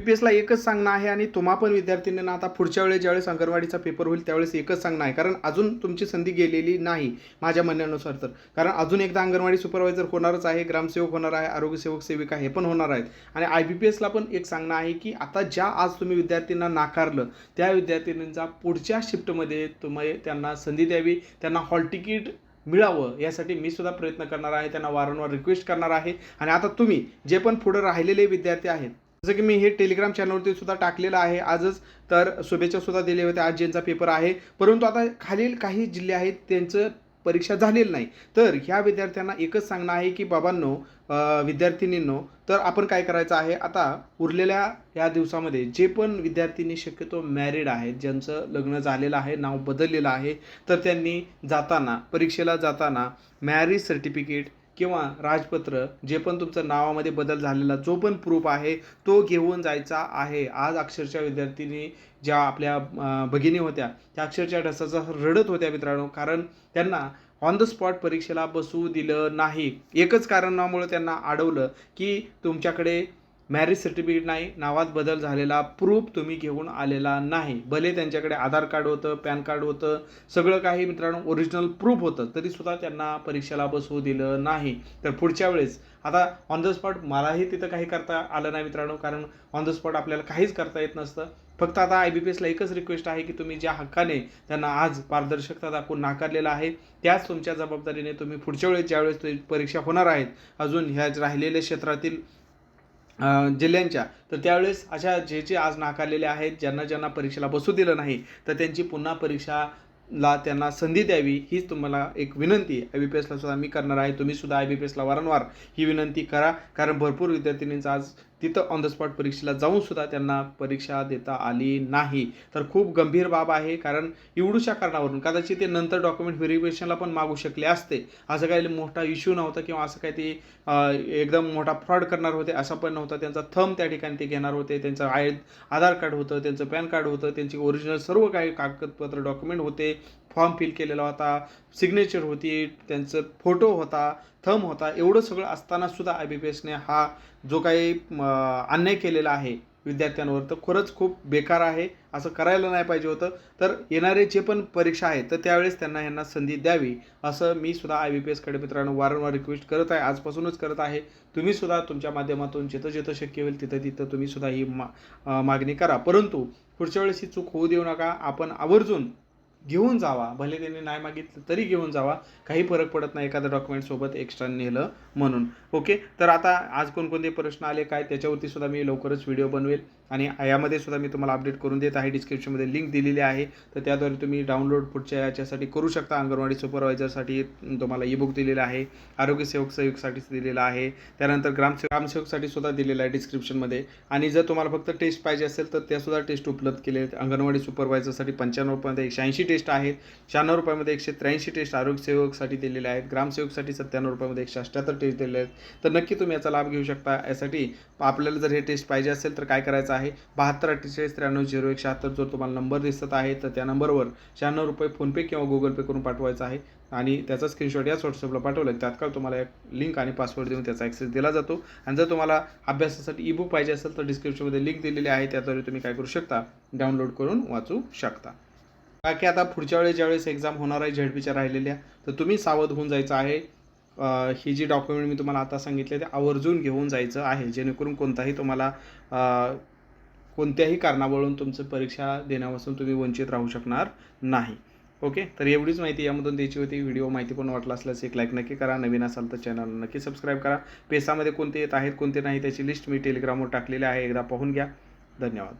P एसला एकच सांगणं आहे आणि तुम्हा पण विद्यार्थ्यांना आता पुढच्या वेळेस ज्यावेळेस अंगणवाडीचा पेपर होईल त्यावेळेस एकच सांगणं आहे. कारण अजून तुमची संधी गेलेली नाही माझ्या म्हणण्यानुसार तर. कारण अजून एकदा अंगणवाडी सुपरवायझर होणारच आहे ग्रामसेवक होणार आहे आरोग्यसेवक सेविका हे पण होणार आहेत. आणि आय बी पी एसला पण एक सांगणं आहे की आता ज्या आज तुम्ही विद्यार्थ्यांना नाकारलं त्या विद्यार्थिनींचा पुढच्या शिफ्टमध्ये तुम्ही त्यांना संधी द्यावी त्यांना हॉल तिकीट मिळावं यासाठी मी सुद्धा प्रयत्न करणार आहे त्यांना वारंवार रिक्वेस्ट करणार आहे. आणि आता तुम्ही जे पण पुढे राहिलेले विद्यार्थी आहेत जसं की मी हे टेलिग्राम चॅनलवरती सुद्धा टाकलेलं आहे. आजच तर शुभेच्छा सुद्धा दिल्या होत्या आज ज्यांचा पेपर आहे. परंतु आता खालील काही जिल्हे आहेत त्यांचं परीक्षा झालेलं नाही. तर ह्या विद्यार्थ्यांना एकच सांगणं आहे की बाबांनो विद्यार्थिनींनो तर आपण काय करायचं आहे? आता उरलेल्या या दिवसामध्ये जे पण विद्यार्थिनी शक्यतो मॅरिड आहेत ज्यांचं लग्न झालेलं आहे नाव बदललेलं आहे तर त्यांनी जाताना परीक्षेला जाताना मॅरिज सर्टिफिकेट किंवा राजपत्र जे पण तुमचं नावामध्ये बदल झालेला जो पण प्रूफ आहे तो घेऊन जायचा आहे. आज अक्षरशः विद्यार्थिनी ज्या आपल्या भगिनी होत्या त्या अक्षरशः ढसाचा रडत होत्या मित्रांनो. कारण त्यांना ऑन द स्पॉट परीक्षेला बसू दिलं नाही. एकच कारणामुळे त्यांना अडवलं की तुमच्याकडे मॅरेज सर्टिफिकेट नाही नावात बदल झालेला प्रूफ तुम्ही घेऊन आलेला नाही. भले त्यांच्याकडे आधार कार्ड होतं पॅन कार्ड होतं सगळं काही मित्रांनो ओरिजिनल प्रूफ होतं तरीसुद्धा त्यांना परीक्षेला बसवू दिलं नाही. तर पुढच्या वेळेस आता ऑन द स्पॉट मलाही तिथं काही करता आलं नाही मित्रांनो कारण ऑन द स्पॉट आपल्याला काहीच करता येत नसतं. फक्त आता आय बी पी एसला एकच रिक्वेस्ट आहे की तुम्ही ज्या हक्काने त्यांना आज पारदर्शकता दाखवून नाकारलेला आहे त्याच तुमच्या जबाबदारीने तुम्ही पुढच्या वेळेस ज्यावेळेस परीक्षा होणार आहेत अजून ह्या राहिलेल्या क्षेत्रातील जिल्ह्यांच्या तर त्यावेळेस अशा जे जे आज नाकारलेले आहेत ज्यांना ज्यांना परीक्षेला बसू दिलं नाही तर त्यांची पुन्हा परीक्षाला त्यांना संधी द्यावी हीच तुम्हाला एक विनंती आय बी पी एसला सुद्धा मी करणार आहे. तुम्ही सुद्धा आय बी पी एसला वारंवार ही विनंती करा. कारण भरपूर विद्यार्थिनींचा आज तिथं ऑन द स्पॉट परीक्षेला जाऊन सुद्धा त्यांना परीक्षा देता आली नाही. तर खूप गंभीर बाब आहे कारण एवढूशा कारणावरून कदाचित ते नंतर डॉक्युमेंट व्हेरिफिकेशनला पण मागू शकले असते. असं काही मोठा इश्यू नव्हता किंवा असं काही ते एकदम मोठा फ्रॉड करणार होते असं पण नव्हता. त्यांचा थंब त्या ठिकाणी ते घेणार होते त्यांचं आय आधार कार्ड होतं त्यांचं पॅन कार्ड होतं त्यांची ओरिजिनल सर्व काही कागदपत्र डॉक्युमेंट होते. फॉर्म फिल केलेला होता सिग्नेचर होती त्यांचं फोटो होता थंब होता एवढं सगळं असताना सुद्धा आय बी पी एसने हा जो काही अन्याय केलेला आहे विद्यार्थ्यांवर तर खरंच खूप बेकार आहे असं करायला नाही पाहिजे होतं. तर येणारे जे पण परीक्षा आहेत तर त्यावेळेस त्यांना ह्यांना संधी द्यावी असं मी सुद्धा आय बी पी एसकडे मित्रांनो वारंवार रिक्वेस्ट करत आहे आजपासूनच करत आहे. तुम्ही सुद्धा तुमच्या माध्यमातून जिथं जिथं शक्य होईल तिथं तिथं तुम्ही सुद्धा ही मा मागणी करा. परंतु पुढच्या वेळेस ही चूक होऊ देऊ नका. आपण आवर्जून घेऊन जावा. भले त्यांनी नाही मागितलं तरी घेऊन जावा. काही फरक पडत नाही एखादं डॉक्युमेंट सोबत एक्स्ट्रा नेलं म्हणून. ओके तर आता आज कोणकोणते प्रश्न आले काय त्याच्यावरती सुद्धा मी लवकरच व्हिडिओ बनवेल. आणि यामध्ये सुद्धा मी तुम्हाला अपडेट करून देत आहे. डिस्क्रिप्शनमध्ये लिंक दिलेली आहे. तर त्याद्वारे तुम्ही डाउनलोड पुढच्या याच्यासाठी करू शकता. अंगणवाडी सुपरवायझरसाठी तुम्हाला ई बुक दिलेलं आहे. आरोग्य सेवक सेवकसाठी दिलेलं आहे. त्यानंतर ग्रामसेवक ग्रामसेवकसाठी सुद्धा दिलेलं आहे डिस्क्रिप्शनमध्ये आणि जर तुम्हाला फक्त टेस्ट पाहिजे असेल तर त्यासुद्धा टेस्ट उपलब्ध केले आहेत. अंगणवाडी सुपरवायझरसाठी पंच्याण्णवपर्यंत एकशे ऐंशी टेस्ट आहेत. शहाण्णव रुपयामध्ये एकशे त्र्याऐंशी टेस्ट आरोग्य सेवकसाठी दिलेले आहेत. ग्रामसेवकसाठी सत्त्याण्णव रुपयामध्ये एकशे अठ्ठ्याहत्तर टेस्ट दिलेले आहेत. तर नक्की तुम्ही याचा लाभ घेऊ शकता. यासाठी आपल्याला जर हे टेस्ट पाहिजे असेल तर काय करायचं आहे? बहात्तर अठ्ठेचाळीस त्र्याण्णव झिरो एक शहात्तर जो तुम्हाला नंबर दिसत आहे तर त्या नंबरवर शहाण्णव रुपये फोनपे किंवा गुगल पे करून पाठवायचा आहे. आणि त्याचा स्क्रीनशॉट याच व्हॉट्सअपला पाठवलं. तात्काळ तुम्हाला एक लिंक आणि पासवर्ड देऊन त्याचा ॲक्सेस दिला जातो. आणि जर तुम्हाला अभ्यासासाठी ई बुक पाहिजे असेल तर डिस्क्रिप्शनमध्ये लिंक दिलेली आहे. त्याद्वारे तुम्ही काय करू शकता? डाउनलोड करून वाचू शकता. बाकी आता पुढच्या वेळेस ज्यावेळेस एक्झाम होणार आहे झेडपीच्या राहिलेल्या तर तुम्ही सावध होऊन जायचं आहे. ही जी डॉक्युमेंट मी तुम्हाला आता सांगितले ते आवर्जून घेऊन जायचं आहे. जेणेकरून कोणताही तुम्हाला कोणत्याही कारणावरून तुमचं परीक्षा देण्यापासून तुम्ही वंचित राहू शकणार नाही. ओके? तर एवढीच माहिती यामधून द्यायची होती. व्हिडिओ माहिती पण वाटला असल्यास एक लाईक नक्की करा. नवीन असाल तर चॅनल नक्की सबस्क्राईब करा. पेसामध्ये कोणते येत आहेत कोणते नाही त्याची लिस्ट मी टेलिग्रामवर टाकलेली आहे. एकदा पाहून घ्या. धन्यवाद.